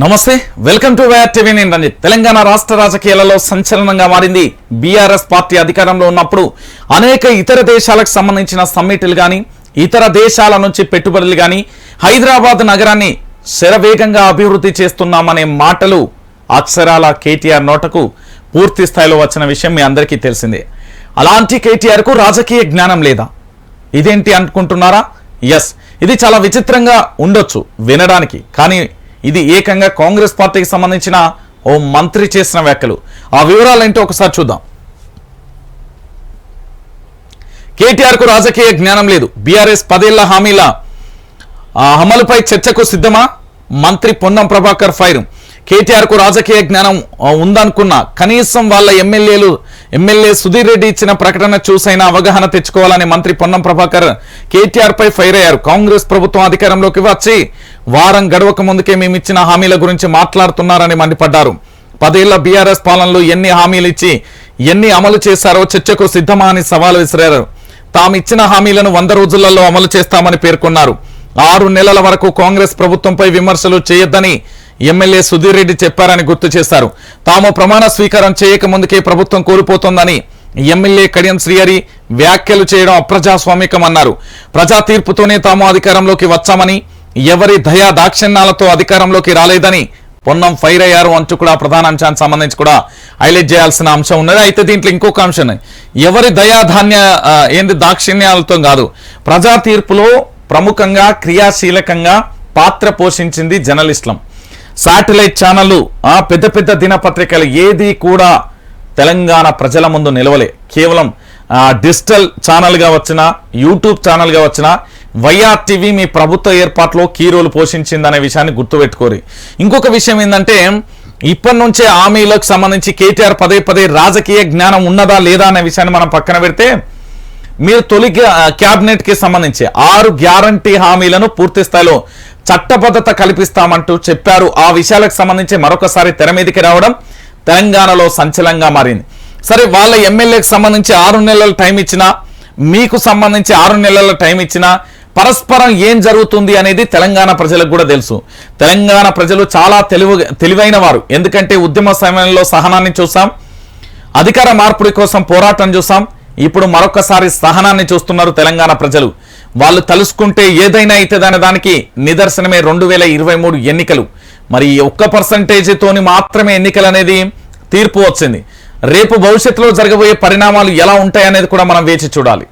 నమస్తే welcome to YR TV. నేను రంజిత్. తెలంగాణ రాష్ట్ర రాజకీయాలలో సంచలనంగా మారింది బీఆర్ఎస్ పార్టీ అధికారంలో ఉన్నప్పుడు అనేక ఇతర దేశాలకు సంబంధించిన సమ్మిట్లు కానీ ఇతర దేశాల నుంచి పెట్టుబడులు కానీ హైదరాబాద్ నగరాన్ని శరవేగంగా అభివృద్ధి చేస్తున్నామనే మాటలు అక్షరాల కేటీఆర్ నోటకు పూర్తి స్థాయిలో వచ్చిన విషయం మీ అందరికీ తెలిసిందే. అలాంటి కేటీఆర్కు రాజకీయ జ్ఞానం లేదా? ఇదేంటి అనుకుంటున్నారా? ఎస్ ఇది చాలా విచిత్రంగా ఉండొచ్చు వినడానికి. కానీ ఇది ఏకంగా కాంగ్రెస్ పార్టీకి సంబంధించిన ఓ మంత్రి చేసిన వ్యాఖ్యలు. ఆ వివరాలు ఏంటో ఒకసారి చూద్దాం. కేటీఆర్కు రాజకీయ జ్ఞానం లేదు. బీఆర్ఎస్ పదేళ్ళ హామీల అమలుపై చర్చకు సిద్ధమా? మంత్రి పొన్నం ప్రభాకర్ ఫైర్. కేటీఆర్కు రాజకీయ జ్ఞానం ఉందనుకున్న ఉందనుకున్నా కనీసం వాళ్ళ ఎమ్మెల్యేలు ఎమ్మెల్యే సుధీర్ రెడ్డి ఇచ్చిన ప్రకటన చూసైనా అవగాహన తెచ్చుకోవాలని మంత్రి పొన్నం ప్రభాకర్ కేటీఆర్ పై ఫైర్ అయ్యారు. కాంగ్రెస్ ప్రభుత్వం అధికారంలోకి వచ్చి వారం గడవక ముందుకే మేము ఇచ్చిన హామీల గురించి మాట్లాడుతున్నారని మండిపడ్డారు. పదేళ్ళ బీఆర్ఎస్ పాలనలో ఎన్ని హామీలు ఇచ్చి ఎన్ని అమలు చేశారో చర్చకు సిద్ధమా అని సవాల్ విసిరారు. తాము ఇచ్చిన హామీలను వంద రోజులలో అమలు చేస్తామని పేర్కొన్నారు. ఆరు నెలల వరకు కాంగ్రెస్ ప్రభుత్వంపై విమర్శలు చేయొద్దని ఎమ్మెల్యే సుధీర్ రెడ్డి చెప్పారని గుర్తు చేశారు తాము ప్రమాణ స్వీకారం చేయక ముందుకే ప్రభుత్వం కోల్పోతోందని ఎమ్మెల్యే కడియం శ్రీహరి వ్యాఖ్యలు చేయడం అప్రజాస్వామికం అన్నారు. ప్రజా తీర్పుతోనే తాము అధికారంలోకి వచ్చామని ఎవరి దయా దాక్షిణ్యాలతో అధికారంలోకి రాలేదని పొన్నం ఫైర్ అయ్యారు అంటూ కూడా ప్రధాన అంశానికి సంబంధించి కూడా హైలైట్ చేయాల్సిన అంశం ఉన్నది. అయితే దీంట్లో ఇంకొక అంశం ఎవరి దయాధాన్య ధాన్య ఏంది దాక్షిణ్యాలతో కాదు ప్రజా తీర్పులో ప్రముఖంగా క్రియాశీలకంగా పాత్ర పోషించింది జర్నలిస్టులం. శాటిలైట్ ఛానళ్ళు ఆ పెద్ద పెద్ద దినపత్రికలు ఏది కూడా తెలంగాణ ప్రజల ముందు నిలవలే. కేవలం డిజిటల్ ఛానల్గా వచ్చిన యూట్యూబ్ ఛానల్గా వచ్చిన వైఆర్ టీవీ మీ ప్రభుత్వ ఏర్పాట్లో కీ రోలు పోషించిందనే విషయాన్ని గుర్తుపెట్టుకోరి. ఇంకొక విషయం ఏంటంటే ఇప్పటి నుంచే హామీలకు సంబంధించి కేటీఆర్ పదే పదే రాజకీయ జ్ఞానం ఉన్నదా లేదా అనే విషయాన్ని మనం పక్కన పెడితే మీరు తొలి క్యాబినెట్కి సంబంధించి ఆరు గ్యారంటీ హామీలను పూర్తి స్థాయిలో చట్టబద్ధత కల్పిస్తామంటూ చెప్పారు. ఆ విషయాలకు సంబంధించి మరొకసారి తెర మీదకి రావడం తెలంగాణలో సంచలంగా మారింది. సరే వాళ్ళ ఎమ్మెల్యేకి సంబంధించి ఆరు నెలల టైం ఇచ్చినా మీకు సంబంధించి ఆరు నెలల టైం ఇచ్చినా పరస్పరం ఏం జరుగుతుంది అనేది తెలంగాణ ప్రజలకు కూడా తెలుసు. తెలంగాణ ప్రజలు చాలా తెలివి తెలివైన వారు. ఎందుకంటే ఉద్యమ సమయంలో సహనాన్ని చూసాం. అధికార మార్పుడి కోసం పోరాటం చూసాం. ఇప్పుడు మరొకసారి సహనాన్ని చూస్తున్నారు తెలంగాణ ప్రజలు. వాళ్ళు తలుసుకుంటే ఏదైనా అవుతుందనే దానికి నిదర్శనమే రెండు వేల ఇరవై మూడు ఎన్నికలు. మరి ఈ ఒక్క పర్సంటేజ్తోని మాత్రమే ఎన్నికలు అనేది తీర్పు వచ్చింది. రేపు భవిష్యత్తులో జరగబోయే పరిణామాలు ఎలా ఉంటాయనేది కూడా మనం వేచి చూడాలి.